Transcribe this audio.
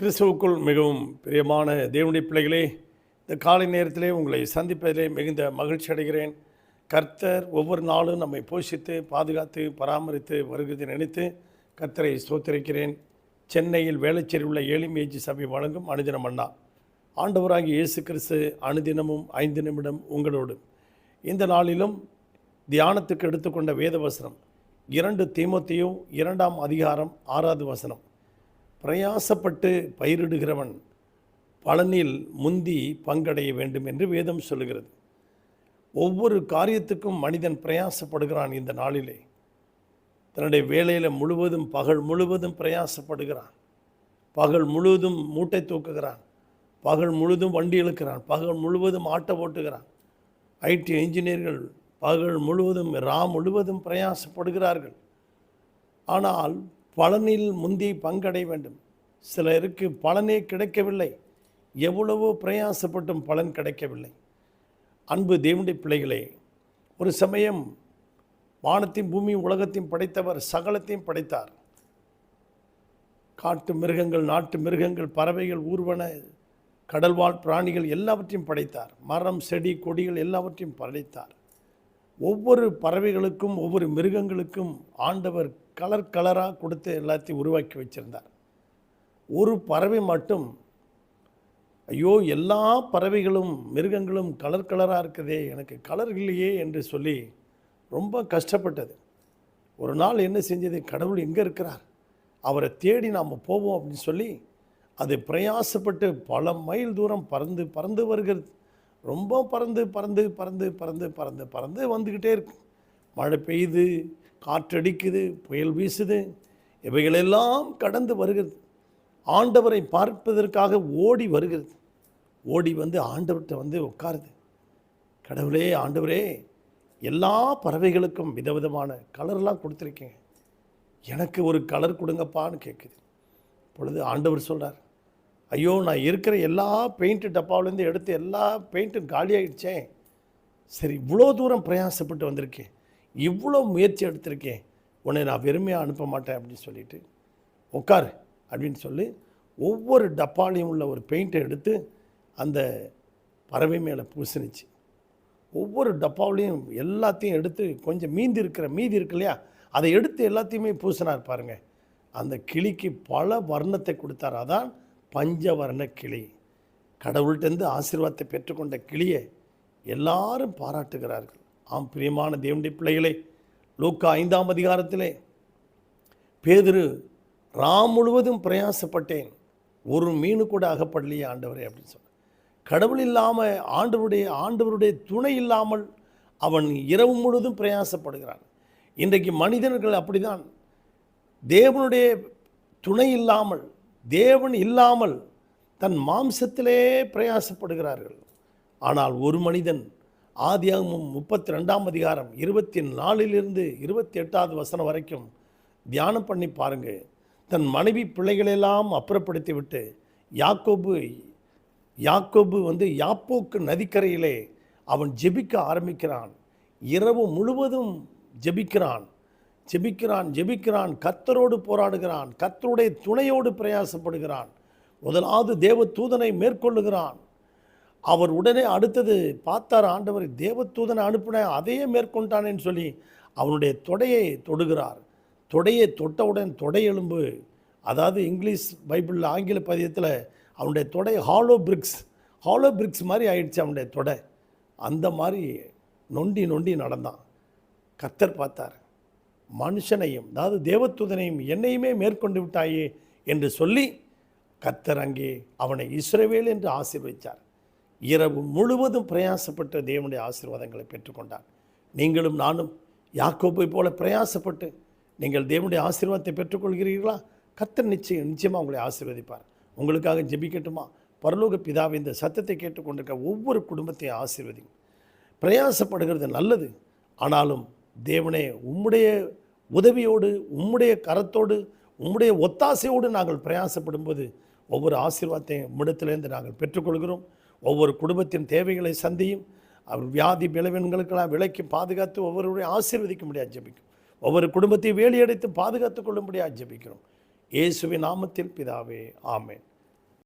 கிறிஸ்துவுக்குள் மிகவும் பிரியமான தேவனுடைய பிள்ளைகளே இந்த காலை நேரத்திலே உங்களை சந்திப்பதிலே மிகுந்த மகிழ்ச்சி அடைகிறேன். கர்த்தர் ஒவ்வொரு நாளும் நம்மை போஷித்து பாதுகாத்து பராமரித்து வருகிறதை நினைத்து கர்த்தரை ஸ்தோத்திரிக்கிறேன். சென்னையில் வேளச்சேரி உள்ள ஏழிமேஜி சபை வழங்கும் அனுதினம் அண்ணா. ஆண்டவராகி இயேசு கிறிஸ்து அனுதினமும் ஐந்து நிமிடம் உங்களோடு. இந்த நாளிலும் தியானத்துக்கு எடுத்துக்கொண்ட வேத வசனம் இரண்டு தீமத்தையும் இரண்டாம் அதிகாரம் ஆறாவது வசனம். பிரயாசப்பட்டு பயிரிடுகிறவன் பலனில் முந்தி பங்கடைய வேண்டும் என்று வேதம் சொல்லுகிறது. ஒவ்வொரு காரியத்துக்கும் மனிதன் பிரயாசப்படுகிறான் இந்த நாளிலே. தன்னுடைய வேலையில் முழுவதும் பகல் முழுவதும் பிரயாசப்படுகிறான். பகல் முழுவதும் மூட்டை தூக்குகிறான். பகல் முழுவதும் வண்டி இழுக்கிறான். பகல் முழுவதும் ஆட்டை ஓட்டுகிறான். ஐடி இன்ஜினியர்கள் பகல் முழுவதும் ரா முழுவதும் பிரயாசப்படுகிறார்கள். ஆனால் பலனில் முந்தி பங்கடை வேண்டும். சிலருக்கு பலனே கிடைக்கவில்லை. எவ்வளவோ பிரயாசப்பட்டும் பலன் கிடைக்கவில்லை. அன்பு தேவனுடைய பிள்ளைகளே ஒரு சமயம் வானத்தையும் பூமி உலகத்தையும் படைத்தவர் சகலத்தையும் படைத்தார். காட்டு மிருகங்கள் நாட்டு மிருகங்கள் பறவைகள் ஊர்வன கடல்வாழ் பிராணிகள் எல்லாவற்றையும் படைத்தார். மரம் செடி கொடிகள் எல்லாவற்றையும் படைத்தார். ஒவ்வொரு பறவைகளுக்கும் ஒவ்வொரு மிருகங்களுக்கும் ஆண்டவர் கலர் கலராக கொடுத்து எல்லாத்தையும் உருவாக்கி வச்சிருந்தார். ஒரு பறவை மட்டும் ஐயோ எல்லா பறவைகளும் மிருகங்களும் கலர் கலராக இருக்குதே எனக்கு கலர் இல்லையே என்று சொல்லி ரொம்ப கஷ்டப்பட்டது. ஒரு நாள் என்ன செஞ்சது? கடவுள் எங்கே இருக்கிறார். அவரை தேடி நாம் போவோம் அப்படின்னு சொல்லி அது பிரயாசப்பட்டு பல மைல் தூரம் பறந்து பறந்து வருகிறது. ரொம்ப பறந்து பறந்து பறந்து பறந்து பறந்து பறந்து வந்துக்கிட்டே இருக்கும். மழை பெய்யுது காற்றடிக்குது புயல் வீசுது இவைகளெல்லாம் கடந்து வருகிறது. ஆண்டவரை பார்ப்பதற்காக ஓடி வருகிறது. ஓடி வந்து ஆண்டவர்கிட்ட வந்து உட்காருது. கடவுளே ஆண்டவரே எல்லா பறவைகளுக்கும் விதவிதமான கலர்லாம் கொடுத்துருக்கீங்க. எனக்கு ஒரு கலர் கொடுங்கப்பான்னு கேட்குது. பொழுது ஆண்டவர் சொல்கிறார் ஐயோ நான் இருக்கிற எல்லா பெயிண்ட்டு டப்பாவிலேருந்து எடுத்து எல்லா பெயிண்ட்டும் காலியாகிடுச்சேன் சரி இவ்வளோ தூரம் பிரயாசப்பட்டு வந்திருக்கேன் இவ்வளோ முயற்சி எடுத்திருக்கேன். உன்னை நான் வெறுமையாக அனுப்ப மாட்டேன் அப்படின்னு சொல்லிட்டு. உட்காரு அப்படின்னு சொல்லி ஒவ்வொரு டப்பாலையும் உள்ள ஒரு பெயிண்ட்டை எடுத்து அந்த பறவை மேலே பூசினுச்சு. ஒவ்வொரு டப்பாவிலையும் எல்லாத்தையும் எடுத்து கொஞ்சம் மீந்தி இருக்கிற மீதி இருக்கு இல்லையா? அதை எடுத்து எல்லாத்தையுமே பூசினார் பாருங்கள் அந்த கிளிக்கு பல வர்ணத்தை கொடுத்தார். அதான் பஞ்சவர்ண கிளி. கடவுள்கிட்டருந்து ஆசீர்வாதத்தை பெற்றுக்கொண்ட கிளியை எல்லாரும் பாராட்டுகிறார்கள். ஆம் பிரியமான தேவனுடைய பிள்ளைகளே லூக்கா ஐந்தாம் அதிகாரத்திலே பேதிரு ராம் முழுவதும் பிரயாசப்பட்டேன். ஒரு மீனு கூட அகப்படலையே ஆண்டவரே அப்படின்னு சொன்னார். கடவுள் இல்லாமல் ஆண்டவருடைய ஆண்டவருடைய துணை இல்லாமல் அவன் இரவு முழுவதும் பிரயாசப்படுகிறான். இன்றைக்கு மனிதர்கள் அப்படிதான். தேவனுடைய துணை இல்லாமல் தேவன் இல்லாமல் தன் மாம்சத்திலே பிரயாசப்படுகிறார்கள். ஆனால் ஒரு மனிதன் ஆதியாகமும் முப்பத்தி ரெண்டாம் அதிகாரம் இருபத்தி நாலிலிருந்து இருபத்தி எட்டாவது வசனம் வரைக்கும் தியானம் பண்ணி பாருங்கள் தன் மனைவி பிள்ளைகளெல்லாம் அப்புறப்படுத்தி விட்டு யாக்கோபு யாக்கோபு வந்து யாப்போக்கு நதிக்கரையிலே அவன் ஜெபிக்க ஆரம்பிக்கிறான். இரவு முழுவதும் ஜெபிக்கிறான். ஜெபிக்கிறான் ஜெபிக்கிறான் கத்தரோடு போராடுகிறான் கத்தருடைய துணையோடு பிரயாசப்படுகிறான். முதலாவது தேவ தூதனை மேற்கொள்ளுகிறான். அவர் உடனே அடுத்தது பார்த்தார் ஆண்டவர் தேவதூதனை அனுப்பின அதையே மேற்கொண்டானேன்னு சொல்லி அவனுடைய தொடையை தொடுகிறார். தொடையை தொட்டவுடன் தொடை எலும்பு. அதாவது இங்கிலீஷ் பைபிளில் ஆங்கில பதியத்தில் அவனுடைய தொடை ஹாலோ பிரிக்ஸ் ஹாலோ பிரிக்ஸ் மாதிரி ஆயிடுச்சு அவனுடைய தொடை. அந்த மாதிரி நொண்டி நொண்டி நடந்தான். கத்தர் பார்த்தார். மனுஷனையும் அதாவது தேவத்துதனையும் என்னையுமே மேற்கொண்டு விட்டாயே என்று சொல்லி கத்தர் அங்கே அவனை இஸ்ரவேல் என்று ஆசீர்வதித்தார் இரவு முழுவதும் பிரயாசப்பட்டு தேவனுடைய ஆசீர்வாதங்களை பெற்றுக்கொண்டார். நீங்களும் நானும் யாக்கோப்பை போல பிரயாசப்பட்டு நீங்கள் தேவனுடைய ஆசீர்வாதத்தை பெற்றுக்கொள்கிறீர்களா? கத்தர் நிச்சயம் நிச்சயமாக உங்களை ஆசீர்வதிப்பார். உங்களுக்காக ஜெபிக்கட்டுமா? பரலோக பிதாவை இந்த சத்தத்தை கேட்டுக்கொண்டிருக்க ஒவ்வொரு குடும்பத்தையும் ஆசீர்வதிங்க. பிரயாசப்படுகிறது நல்லது ஆனாலும் தேவனே உம்முடைய உதவியோடு உம்முடைய கரத்தோடு உம்முடைய ஒத்தாசையோடு நாங்கள் பிரயாசப்படும் போது ஒவ்வொரு ஆசீர்வாதத்தையும் உம்மிடத்திலேருந்து நாங்கள் பெற்றுக்கொள்கிறோம். ஒவ்வொரு குடும்பத்தின் தேவைகளை சந்தியும் அவர் வியாதி விளைவன்களுக்கெல்லாம் விலைக்கு பாதுகாத்து ஒவ்வொருடைய ஆசீர்வதிக்க முடியாது ஜபிக்கும் ஒவ்வொரு குடும்பத்தையும் வேலியடைத்து பாதுகாத்து கொள்ளும்படியாக ஜபிக்கிறோம். இயேசுவின் நாமத்தில் பிதாவே ஆமேன்.